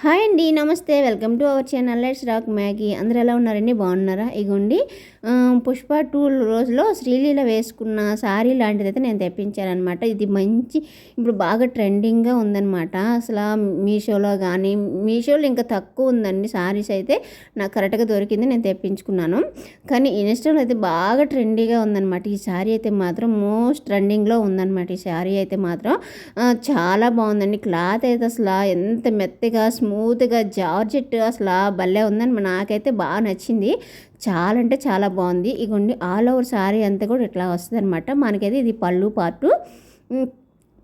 Hi అండి నమస్తే. Welcome to our channel. Let's rock Maggi. అందరూ ఎలా ఉన్నారండి? బాగున్నారా? ఇగోండి. పుష్ప టూ రోజులో శ్రీలీల వేసుకున్న శారీ లాంటిది అయితే నేను తెప్పించానమాట ఇది మంచి ఇప్పుడు బాగా ట్రెండింగ్గా ఉందన్నమాట అసలు మీషోలో కానీ మీషోలో ఇంకా తక్కువ ఉందండి శారీస్ అయితే. నాకు కరెక్ట్గా దొరికింది నేను తెప్పించుకున్నాను. కానీ ఇన్స్టాలో అయితే బాగా ట్రెండీగా ఉందన్నమాట ఈ శారీ అయితే మాత్రం మోస్ట్ ట్రెండింగ్లో ఉందన్నమాట ఈ శారీ అయితే మాత్రం చాలా బాగుందండి. క్లాత్ అయితే అసలు ఎంత మెత్తగా స్మూత్గా జార్జెట్ అసలు భలే ఉందని నాకైతే బాగా నచ్చింది. చాలా అంటే చాలా బాగుంది. ఇగోండి ఆల్ ఓవర్ శారీ అంతా కూడా ఇట్లా వస్తుంది అనమాట మనకైతే ఇది పళ్ళు పార్టు.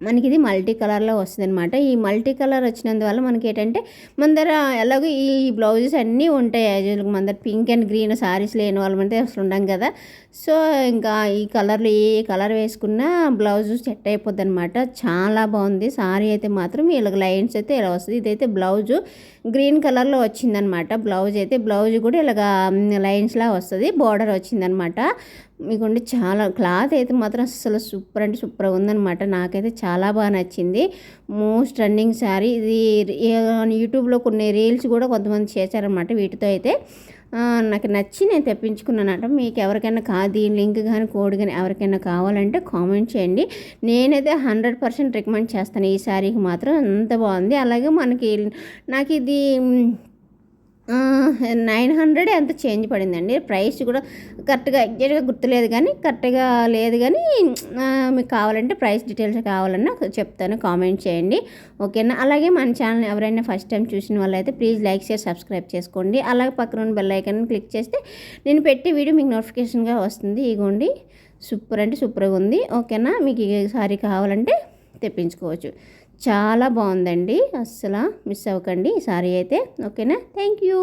మనకి ఇది మల్టీ కలర్లో వస్తుంది అనమాట ఈ మల్టీ కలర్ వచ్చినందువల్ల మనకి ఏంటంటే మన దగ్గర ఎలాగో ఈ బ్లౌజెస్ అన్నీ ఉంటాయి యాజువల్గా. మన దగ్గర పింక్ అండ్ గ్రీన్ సారీస్ లేని వాళ్ళమంటే అసలు ఉండం కదా. సో ఇంకా ఈ కలర్లో ఏ కలర్ వేసుకున్నా బ్లౌజ్ సెట్ అయిపోద్ది అనమాట చాలా బాగుంది. సారీ అయితే మాత్రం ఇలా లైన్స్ అయితే ఇలా వస్తుంది. ఇదైతే బ్లౌజు గ్రీన్ కలర్లో వచ్చిందనమాట బ్లౌజ్ అయితే బ్లౌజ్ కూడా ఇలాగా లైన్స్లా వస్తుంది. బార్డర్ వచ్చిందనమాట మీకుండి చాలా క్లాత్ అయితే మాత్రం అసలు సూపర్ అంటే సూపర్ ఉందనమాట నాకైతే చాలా చాలా బాగా నచ్చింది. Most running sari. ఇది యూట్యూబ్లో కొన్ని రీల్స్ కూడా కొంతమంది చేశారనమాట వీటితో అయితే. నాకు నచ్చి నేను తెప్పించుకున్నానట. మీకు ఎవరికైనా కా దీని లింక్ కానీ కోడ్ కానీ ఎవరికైనా కావాలంటే కామెంట్ చేయండి. నేనైతే హండ్రెడ్ పర్సెంట్ రికమెండ్ చేస్తాను ఈ శారీకి మాత్రం. అంత బాగుంది. అలాగే మనకి నాకు ఇది నైన్ హండ్రెడ్ ఎంత చేంజ్ పడిందండి. ప్రైస్ కూడా కరెక్ట్గా ఎగ్జాక్ట్గా గుర్తులేదు కానీ కరెక్ట్గా లేదు కానీ మీకు కావాలంటే ప్రైస్ డీటెయిల్స్ కావాలన్నా చెప్తాను కామెంట్ చేయండి. ఓకేనా? అలాగే మన ఛానల్ ఎవరైనా ఫస్ట్ టైం చూసిన వాళ్ళైతే ప్లీజ్ లైక్ షేర్ సబ్స్క్రైబ్ చేసుకోండి. అలాగే పక్కన ఉన్న బెల్ ఐకాన్ క్లిక్ చేస్తే నేను పెట్టే వీడియో మీకు నోటిఫికేషన్గా వస్తుంది. ఇగోండి సూపర్ అంటే సూపర్గా ఉంది. ఓకేనా? మీకు ఈ సారీ కావాలంటే తెప్పించుకోవచ్చు. చాలా బాగుందండి. అస్సలు మిస్ అవ్వకండి ఈ సారీ అయితే. ఓకేనా? Thank you.